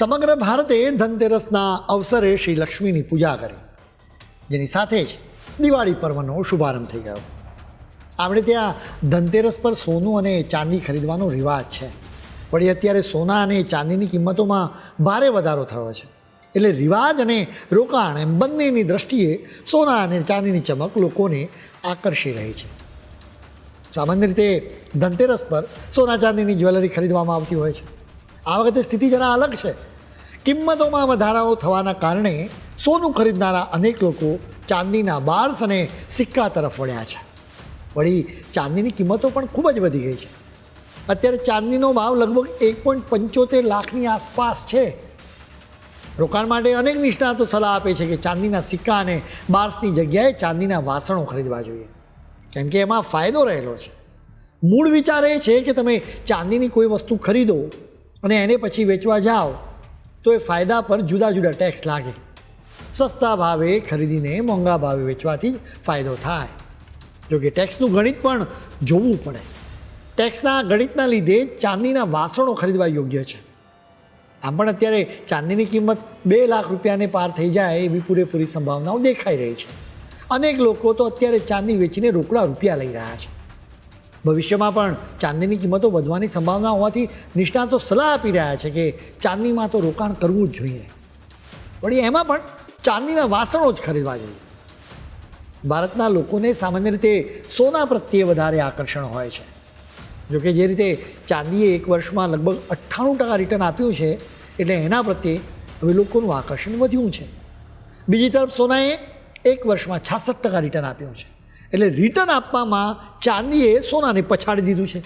સમગ્ર ભારતે ધનતેરસના અવસરે શ્રી લક્ષ્મીની પૂજા કરી. જેની સાથે જ દિવાળી પર્વનો શુભારંભ થઈ ગયો. આપણે ત્યાં ધનતેરસ પર સોનું અને ચાંદી ખરીદવાનો રિવાજ છે. વળી અત્યારે સોના અને ચાંદીની કિંમતોમાં ભારે વધારો થયો છે. એટલે રિવાજ અને રોકાણ એમ બંનેની દ્રષ્ટિએ સોના અને ચાંદીની ચમક લોકોને આકર્ષી રહી છે. સામાન્ય રીતે ધનતેરસ પર સોના ચાંદીની જ્વેલરી ખરીદવામાં આવતી હોય છે. આ વખતે સ્થિતિ જરા અલગ છે. કિંમતોમાં વધારાઓ થવાના કારણે સોનું ખરીદનારા અનેક લોકો ચાંદીના બાર્સ અને સિક્કા તરફ વળ્યા છે. વળી ચાંદીની કિંમતો પણ ખૂબ જ વધી ગઈ છે. અત્યારે ચાંદીનો ભાવ લગભગ એક પોઈન્ટ પંચોતેર લાખની આસપાસ છે. રોકાણ માટે અનેક નિષ્ણાતો સલાહ આપે છે કે ચાંદીના સિક્કા અને બાર્સની જગ્યાએ ચાંદીના વાસણો ખરીદવા જોઈએ. કેમ કે એમાં ફાયદો રહેલો છે. મૂળ વિચાર એ છે કે તમે ચાંદીની કોઈ વસ્તુ ખરીદો અને એને પછી વેચવા જાઓ તો એ ફાયદા પર જુદા જુદા ટેક્સ લાગે. સસ્તા ભાવે ખરીદીને મોંઘા ભાવે વેચવાથી ફાયદો થાય. જોકે ટેક્સનું ગણિત પણ જોવું પડે. ટેક્સના ગણિતના લીધે ચાંદીના વાસણો ખરીદવા યોગ્ય છે. આમ પણ અત્યારે ચાંદીની કિંમત બે લાખ રૂપિયાને પાર થઈ જાય એવી પૂરેપૂરી સંભાવનાઓ દેખાઈ રહી છે. અનેક લોકો તો અત્યારે ચાંદી વેચીને રોકડા રૂપિયા લઈ રહ્યા છે. ભવિષ્યમાં પણ ચાંદીની કિંમતો વધવાની સંભાવના હોવાથી નિષ્ણાતો સલાહ આપી રહ્યા છે કે ચાંદીમાં તો રોકાણ કરવું જ જોઈએ. વળી એમાં પણ ચાંદીના વાસણો જ ખરીદવા જોઈએ. ભારતના લોકોને સામાન્ય રીતે સોના પ્રત્યે વધારે આકર્ષણ હોય છે. જોકે જે રીતે ચાંદીએ એક વર્ષમાં લગભગ અઠ્ઠાણું ટકા રિટર્ન આપ્યું છે, એટલે એના પ્રત્યે હવે લોકોનું આકર્ષણ વધ્યું છે. બીજી તરફ સોનાએ એક વર્ષમાં છાસઠ ટકા રિટર્ન આપ્યું છે. એટલે રિટર્ન આપવામાં ચાંદીએ સોનાને પછાડી દીધું છે.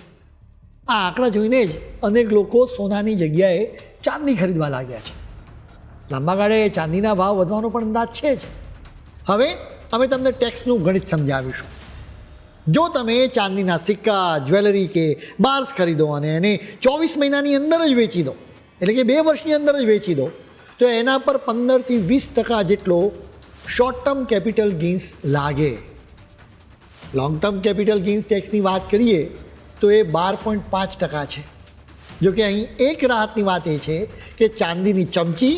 આ આંકડા જોઈને જ અનેક લોકો સોનાની જગ્યાએ ચાંદી ખરીદવા લાગ્યા છે. લાંબા ગાળે ચાંદીના ભાવ વધવાનો પણ અંદાજ છે જ. હવે અમે તમને ટેક્સનું ગણિત સમજાવીશું. જો તમે ચાંદીના સિક્કા, જ્વેલરી કે બાર્સ ખરીદો અને એને ચોવીસ મહિનાની અંદર જ વેચી દો, એટલે કે બે વર્ષની અંદર જ વેચી દો, તો એના પર પંદરથી વીસ ટકા જેટલો શોર્ટ ટર્મ કેપિટલ ગેઇન્સ લાગે. લોંગ ટર્મ કેપિટલ ગેઇન્સ ટેક્સની વાત કરીએ, તો એ બાર પોઈન્ટ પાંચ ટકા છે. જો કે અહીં એક રાહતની વાત એ છે કે ચાંદીની ચમચી,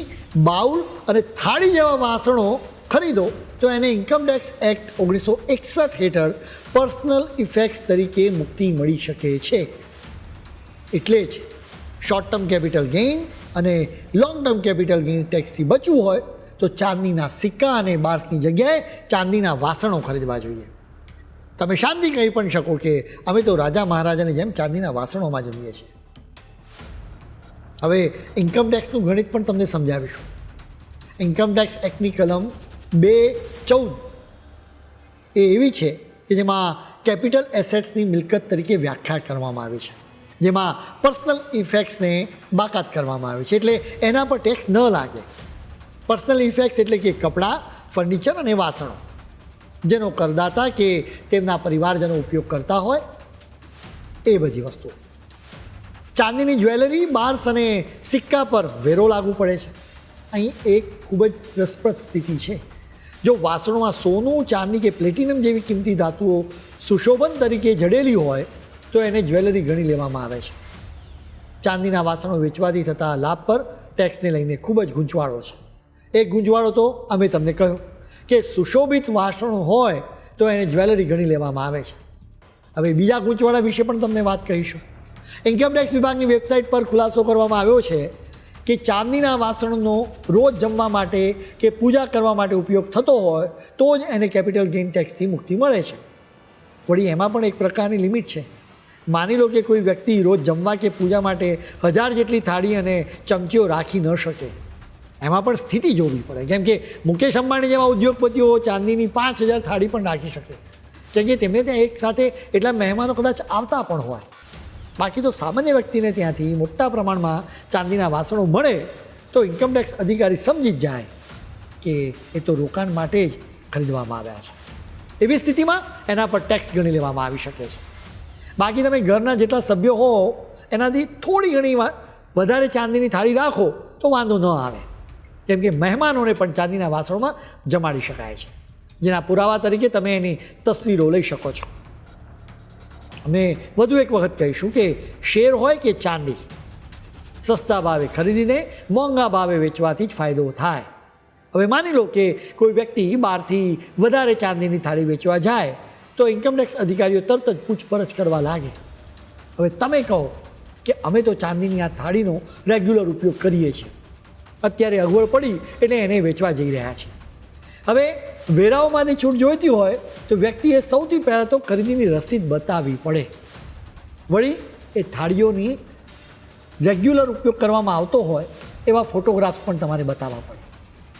બાઉલ અને થાળી જેવા વાસણો ખરીદો તો એને ઇન્કમ ટેક્સ એક્ટ ઓગણીસો એકસઠ હેઠળ પર્સનલ ઇફેક્ટ્સ તરીકે મુક્તિ મળી શકે છે. એટલે જ શોર્ટ ટર્મ કેપિટલ ગેઇન અને લોંગ ટર્મ કેપિટલ ગેઇન ટેક્સથી બચવું હોય તો ચાંદીના સિક્કા અને બાર્સની જગ્યાએ ચાંદીના વાસણો ખરીદવા જોઈએ. તમે શાંતિ કહી પણ શકો કે અમે તો રાજા મહારાજાની જેમ ચાંદીના વાસણોમાં જમીએ છીએ. હવે ઇન્કમ ટેક્સનું ગણિત પણ તમને સમજાવીશું. ઇન્કમ ટેક્સ એક્ટની કલમ બે ચૌદ એ એવી છે કે જેમાં કેપિટલ એસેટ્સની મિલકત તરીકે વ્યાખ્યા કરવામાં આવી છે. જેમાં પર્સનલ ઇફેક્ટ્સને બાકાત કરવામાં આવી છે. એટલે એના પર ટેક્સ ન લાગે. પર્સનલ ઇફેક્ટ્સ એટલે કે કપડાં ફર્નિચર અને વાસણો. જેનો કરદાતા કે તેમના પરિવારજનો ઉપયોગ કરતા હોય, એ બધી વસ્તુઓ. ચાંદીની જ્વેલરી, બાર્સ અને સિક્કા પર વેરો લાગુ પડે છે. અહીં એક ખૂબ જ રસપ્રદ સ્થિતિ છે. જો વાસણોમાં સોનું, ચાંદી કે પ્લેટિનમ જેવી કિંમતી ધાતુઓ સુશોભન તરીકે જડેલી હોય, તો એને જ્વેલરી ગણી લેવામાં આવે છે. ચાંદીના વાસણો વેચવાથી થતા લાભ પર ટેક્સને લઈને ખૂબ જ ગૂંચવાળો છે. એક ગૂંચવાળો તો અમે તમને કહ્યું. કે સુશોભિત વાસણો હોય તો એને જ્વેલરી ગણી લેવામાં આવે છે. હવે બીજા ગૂંચવાડા વિશે પણ તમને વાત કહીશું. ઇન્કમટેક્સ વિભાગની વેબસાઇટ પર ખુલાસો કરવામાં આવ્યો છે કે ચાંદીના વાસણનો રોજ જમવા માટે કે પૂજા કરવા માટે ઉપયોગ થતો હોય તો જ એને કેપિટલ ગેઇન ટેક્સથી મુક્તિ મળે છે. વળી એમાં પણ એક પ્રકારની લિમિટ છે. માની લો કે કોઈ વ્યક્તિ રોજ જમવા કે પૂજા માટે હજાર જેટલી થાળી અને ચમચીઓ રાખી ન શકે. એમાં પણ સ્થિતિ જોવી પડે. કેમ કે મુકેશ અંબાણી જેવા ઉદ્યોગપતિઓ ચાંદીની પાંચ હજાર થાળી પણ રાખી શકે. કેમ કે તેમને ત્યાં એક સાથે એટલા મહેમાનો કદાચ આવતા પણ હોય. બાકી તો સામાન્ય વ્યક્તિને ત્યાંથી મોટા પ્રમાણમાં ચાંદીના વાસણો મળે તો ઇન્કમટેક્સ અધિકારી સમજી જ જાય કે એ તો રોકાણ માટે જ ખરીદવામાં આવ્યા છે. એવી સ્થિતિમાં એના પર ટેક્સ ગણી લેવામાં આવી શકે છે. બાકી તમે ઘરના જેટલા સભ્યો હો, એનાથી થોડી ઘણી વધારે ચાંદીની થાળી રાખો તો વાંધો ન આવે. કેમ કે મહેમાનોને પણ ચાંદીના વાસણોમાં જમાડી શકાય છે. જેના પુરાવા તરીકે તમે એની તસવીરો લઈ શકો છો. અમે વધુ એક વખત કહીશું કે શેર હોય કે ચાંદી, સસ્તા ભાવે ખરીદીને મોંઘા ભાવે વેચવાથી જ ફાયદો થાય. હવે માની લો કે કોઈ વ્યક્તિ બહારથી વધારે ચાંદીની થાળી વેચવા જાય, તો ઇન્કમટેક્સ અધિકારીઓ તરત જ પૂછપરછ કરવા લાગે. હવે તમે કહો કે અમે તો ચાંદીની આ થાળીનો રેગ્યુલર ઉપયોગ કરીએ છીએ. અત્યારે અગવડ પડી એટલે એને વેચવા જઈ રહ્યા છે. હવે વેરાઓમાંથી છૂટ જોઈતી હોય તો વ્યક્તિએ સૌથી પહેલાં તો ખરીદીની રસીદ બતાવવી પડે. વળી એ થાળીઓની રેગ્યુલર ઉપયોગ કરવામાં આવતો હોય એવા ફોટોગ્રાફ્સ પણ તમારે બતાવવા પડે.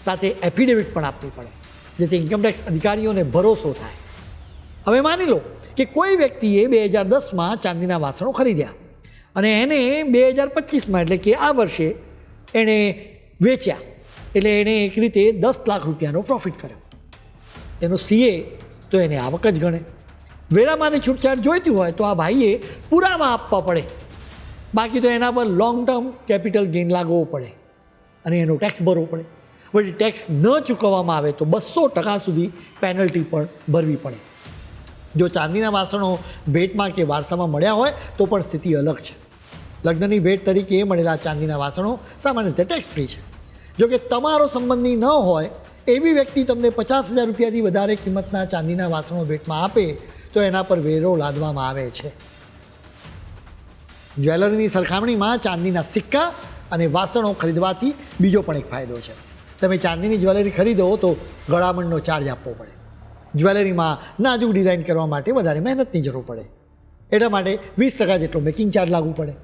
સાથે એફિડેવિટ પણ આપવી પડે, જેથી ઇન્કમટેક્સ અધિકારીઓને ભરોસો થાય. હવે માની લો કે કોઈ વ્યક્તિએ બે હજાર દસમાં ચાંદીના વાસણો ખરીદ્યા અને એને બે હજાર પચીસમાં, એટલે કે આ વર્ષે એણે વેચ્યા. એટલે એણે એક રીતે દસ લાખ રૂપિયાનો પ્રોફિટ કર્યો. એનો સીએ તો એને આવક જ ગણે. વેરામાંને છૂટછાટ જોઈતી હોય તો આ ભાઈએ પુરામાં આપવા પડે. બાકી તો એના પર લોંગ ટર્મ કેપિટલ ગેઇન લાગવો પડે અને એનો ટેક્સ ભરવો પડે. વળી ટેક્સ ન ચૂકવવામાં આવે તો બસો ટકા સુધી પેનલ્ટી પણ ભરવી પડે. જો ચાંદીના વાસણો ભેટમાં કે વારસામાં મળ્યા હોય તો પણ સ્થિતિ અલગ છે. લગ્નની ભેટ તરીકે મળેલા ચાંદીના વાસણો સામાન્ય રીતે ટેક્સ ફ્રી છે. જો કે તમારો સંબંધી ન હોય એવી વ્યક્તિ તમને પચાસ હજાર રૂપિયાથી વધારે કિંમતના ચાંદીના વાસણો ભેટમાં આપે તો એના પર વેરો લાદવામાં આવે છે. જ્વેલરીની સરખામણીમાં ચાંદીના સિક્કા અને વાસણો ખરીદવાથી બીજો પણ એક ફાયદો છે. તમે ચાંદીની જ્વેલરી ખરીદો તો ગળામણનો ચાર્જ આપવો પડે. જ્વેલરીમાં નાજુક ડિઝાઇન કરવા માટે વધારે મહેનતની જરૂર પડે. એટલા માટે વીસ ટકા જેટલો મેકિંગ ચાર્જ લાગુ પડે.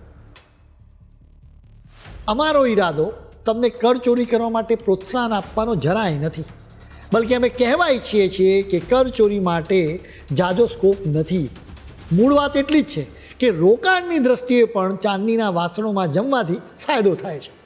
અમારો ઈરાદો તમને કર ચોરી કરવા માટે પ્રોત્સાહન આપવાનો જરાય નથી. બલકે અમે કહેવા ઈચ્છીએ છીએ કે કર ચોરી માટે જાજો સ્કોપ નથી. મૂળ વાત એટલી જ છે કે રોકાણની દ્રષ્ટિએ પણ ચાંદીના વાસણોમાં જમવાથી ફાયદો થાય છે.